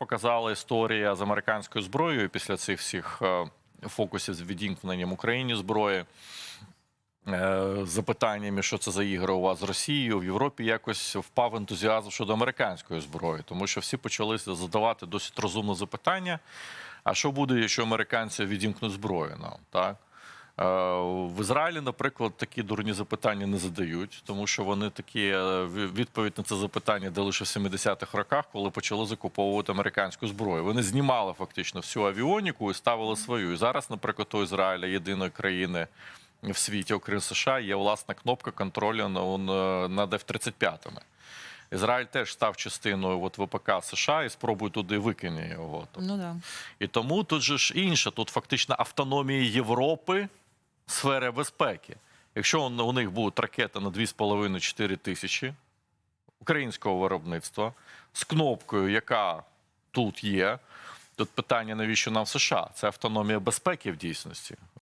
показала історія з американською зброєю після цих всіх е, фокусів з відімкненням Україні зброї, е, запитаннями, що це за ігри у вас з Росією, в Європі якось впав ентузіазм щодо американської зброї, тому що всі почали задавати досить розумне запитання. А що буде, якщо американці відімкнуть зброю нам? Так? Е, В Ізраїлі, наприклад, такі дурні запитання не задають, тому що вони такі е, відповідь на це запитання дали ще в 70-х роках, коли почали закуповувати американську зброю. Вони знімали фактично всю авіоніку і ставили свою. І зараз, наприклад, у Ізраїля єдиної країни в світі, окрім США, є власна кнопка контролю на- на- над F-35. Ізраїль теж став частиною от ВПК США і спробує туди викине його. Ну да. І тому тут же ж інше, тут фактично автономія Європи сфери безпеки. Якщо у них будуть ракети на 2,5-4 тисячі українського виробництва з кнопкою, яка тут є. Тут питання, навіщо нам США? Це автономія безпеки в дійсності.